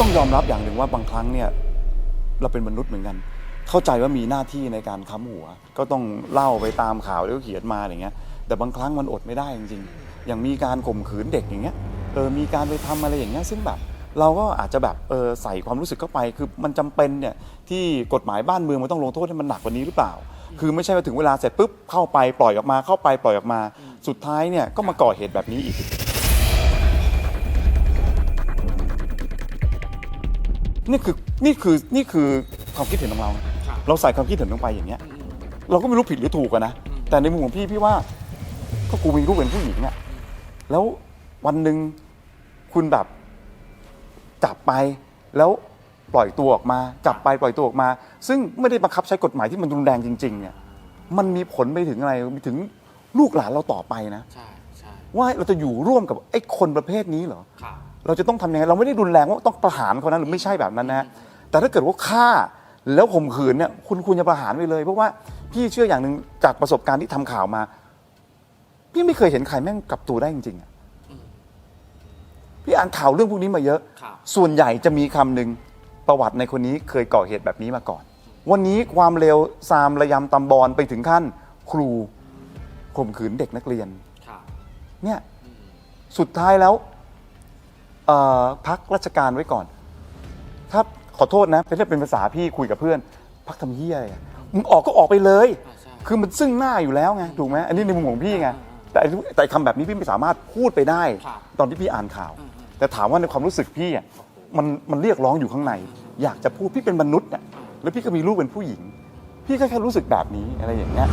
ต้องยอมรับอย่างหนึ่งว่าบางครั้งเนี่ยเราเป็นมนุษย์เหมือนกัน เข้าใจว่ามีหน้าที่ในการค้ำหัว ก็ต้องเล่าไปตามข่าวที่เขาเขียนมาอย่างเงี้ย แต่บางครั้งมันอดไม่ได้จริงๆ อย่างมีการข่มขืนเด็กอย่างเงี้ย เออ มีการไปทำอะไรอย่างเงี้ย ซึ่งแบบเราก็อาจจะแบบเออใส่ความรู้สึกเข้าไป คือมันจำเป็นเนี่ยที่กฎหมายบ้านเมืองมันต้องลงโทษให้มันหนักกว่านี้หรือเปล่า คือไม่ใช่ว่าถึงเวลาเสร็จปุ๊บเข้าไปปล่อยออกมาเข้าไปปล่อยออกมา สุดท้ายเนี่ยก็มาก่อเหตุแบบนี้อีก นี่คือนี่คือนี่คือความคิดเห็นของเราไงครับ เราใส่ความคิดเห็นลงไปอย่างเงี้ย เราก็ไม่รู้ผิดหรือถูกอะนะแต่ในมุมของพี่พี่ว่าก็กูมีลูกเป็นผู้หญิงอะแล้ววันหนึ่งคุณแบบจับไปแล้วปล่อยตัวออกมา จับไปปล่อยตัวออกมา ซึ่งไม่ได้บังคับใช้กฎหมายที่มันรุนแรงจริง ๆ เนี่ย มันมีผลไปถึงอะไรไปถึงลูกหลานเราต่อไปนะ ใช่ใช่ว่าเราจะอยู่ร่วมกับไอ้คนประเภทนี้เหรอ ครับ เราจะต้องทำยังไงเราไม่ได้รุนแรงว่าต้องประหารเขานะหรือไม่ใช่แบบนั้นนะแต่ถ้าเกิดว่าฆ่าแล้วข่มขืนเนี่ยคุณควรจะประหารไปเลย เพราะว่าพี่เชื่ออย่างหนึ่งจากประสบการณ์ที่ทำข่าวมา พี่ไม่เคยเห็นใครแม่งกลับตัวได้จริงๆอะพี่อ่านข่าวเรื่องพวกนี้มาเยอะ ครับ ส่วนใหญ่จะมีคำหนึ่งประวัติในคนนี้เคยก่อเหตุแบบนี้มาก่อน วันนี้ความเร็วซามระยำตำบอลไปถึงขั้น ครูข่มขืนเด็กนักเรียน ครับเนี่ยสุดท้ายแล้ว เอ่อพักราชการไว้ก่อน ถ้าขอโทษนะถ้าเป็นภาษาพี่คุยกับเพื่อน พักทำเฮียอะไรอะมึงออกก็ออกไปเลยอ่าใช่คือมันซึ่งหน้าอยู่แล้วไงถูกไหมอันนี้ในมุมของพี่ไงแต่ไอ้แต่คำแบบนี้พี่ไม่สามารถพูดไปได้ ครับตอนที่พี่อ่านข่าวอืมแต่ถามว่าในความรู้สึกพี่อะมันมันเรียกร้องอยู่ข้างใน อยากจะพูดพี่เป็นมนุษย์อะแล้วพี่ก็มีลูกเป็นผู้หญิง พี่ก็แค่รู้สึกแบบนี้อะไรอย่างเงี้ย